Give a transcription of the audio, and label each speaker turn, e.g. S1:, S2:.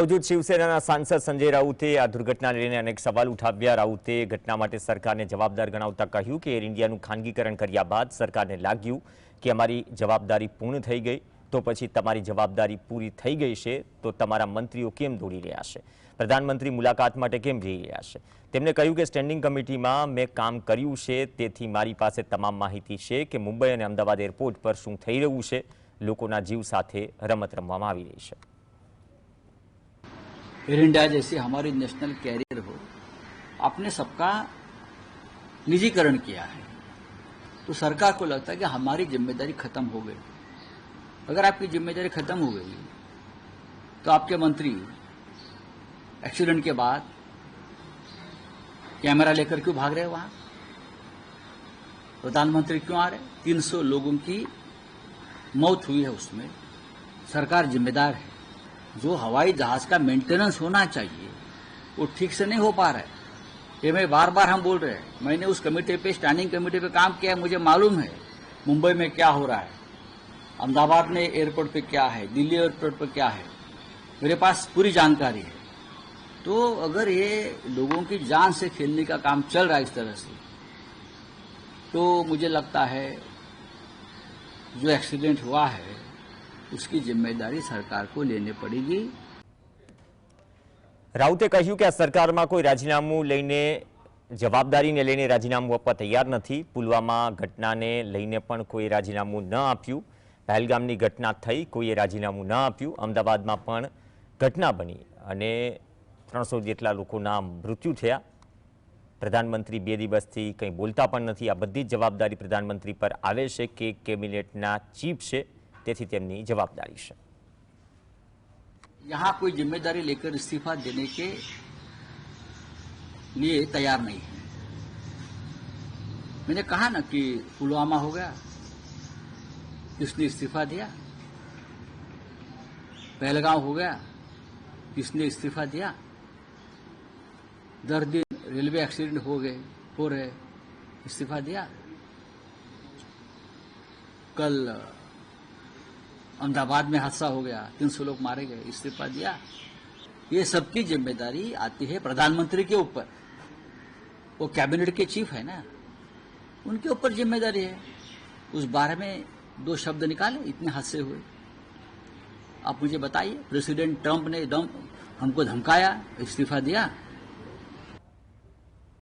S1: બાવજૂદ શિવસેનાના સાંસદ સંજય રાઉતે આ દુર્ઘટનાને લઈને અનેક સવાલ ઉઠાવ્યા રાઉતે ઘટના માટે સરકારને જવાબદાર ગણાવતા કહ્યું કે એર ઇન્ડિયાનું ખાનગીકરણ કર્યા બાદ સરકારને લાગ્યું કે અમારી જવાબદારી પૂર્ણ થઈ ગઈ તો પછી તમારી જવાબદારી પૂરી થઈ ગઈ છે તો તમારા મંત્રીઓ કેમ દોડી રહ્યા છે પ્રધાનમંત્રી મુલાકાત માટે કેમ જઈ રહ્યા છે તેમણે કહ્યું કે સ્ટેન્ડિંગ કમિટીમાં મેં કામ કર્યું છે તેથી મારી પાસે તમામ માહિતી છે કે મુંબઈ અને અમદાવાદ એરપોર્ટ પર શું થઈ રહ્યું છે લોકોના જીવ સાથે રમત રમવામાં આવી રહી છે
S2: एयर इंडिया जैसी हमारी नेशनल कैरियर हो, आपने सबका निजीकरण किया है। तो सरकार को लगता है कि हमारी ज़िम्मेदारी खत्म हो गई। अगर आपकी ज़िम्मेदारी खत्म हो गई तो आपके मंत्री एक्सीडेंट के बाद कैमरा लेकर क्यों भाग रहे हैं वहाँ? प्रधानमंत्री क्यों आ रहे तीन सौ लोगों की मौत हुई है उसमें। सरकार जिम्मेदार है। जो हवाई जहाज़ का मेंटेनेंस होना चाहिए, वो ठीक से नहीं हो पा रहा है। ये मैं बार बार हम बोल रहे हैं, मैंने उस कमेटी पे स्टैंडिंग कमेटी पे काम किया है, मुझे मालूम है मुंबई में क्या हो रहा है। अहमदाबाद में एयरपोर्ट पे क्या है, दिल्ली एयरपोर्ट पे क्या है, मेरे पास पूरी जानकारी है। तो अगर ये लोगों की जान से खेलने का काम चल रहा है इस तरह से तो मुझे लगता है जो एक्सीडेंट हुआ है उसकी जिम्मेदारी सरकार को लेनी पड़ेगी
S1: રાઉતે કહ્યું કે આ સરકારમાં કોઈ રાજીનામું લઈને જવાબદારીને લઈને રાજીનામું આપવા તૈયાર નથી પુલવામા ઘટનાને લઈને પણ કોઈ રાજીનામું ન આપ્યું પહેલગામની ઘટના થઈ કોઈએ રાજીનામું ન આપ્યું અમદાવાદમાં પણ ઘટના બની અને ત્રણસો જેટલા લોકોના મૃત્યુ થયા પ્રધાનમંત્રી બે દિવસથી કંઈ બોલતા પણ નથી આ બધી જ જવાબદારી પ્રધાનમંત્રી પર આવે છે કે કેબિનેટના ચીફ છે તેથી તેમની જવાબદારી છે
S2: यहाँ कोई जिम्मेदारी लेकर इस्तीफा देने के लिए तैयार नहीं है मैंने कहा ना कि पुलवामा हो गया किसने इस्तीफा दिया पहलगांव हो गया किसने इस्तीफा दिया दर दिन रेलवे एक्सीडेंट हो गए हो रहे इस्तीफा दिया कल अहमदाबाद में हादसा हो गया, तीन सौ लोग मारे गए, इस्तीफा दिया। ये सबकी ज़िम्मेदारी आती है प्रधानमंत्री के ऊपर। वो कैबिनेट के चीफ है ना, उनके ऊपर ज़िम्मेदारी है। उस बारे में दो शब्द निकाले, इतने हादसे हुए। आप मुझे बताइए, प्रेसिडेंट ट्रंप ने हमको धमकाया, इस्तीफा दिया